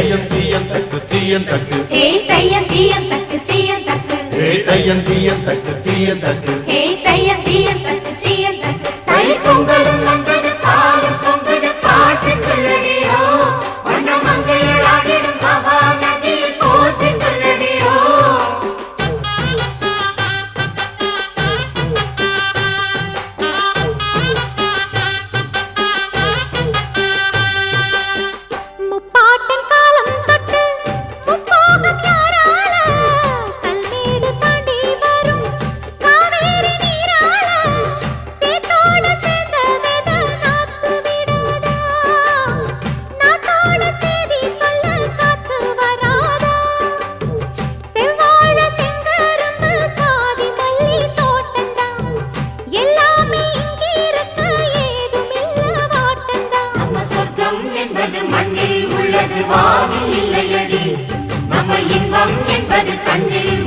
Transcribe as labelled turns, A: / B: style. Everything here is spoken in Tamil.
A: தையம் தீயம் தக்கு சீயம் தக்கு.
B: ஏ தையம் தீயம் தக்கு சீயம் தக்கு.
A: ஏ தையம் தீயம் தக்கு சீயம் தக்கு. ஏ வாழ்வில் வாதி
C: இல்லையடி. நம்ம இன்பம் என்பது கண்ணில்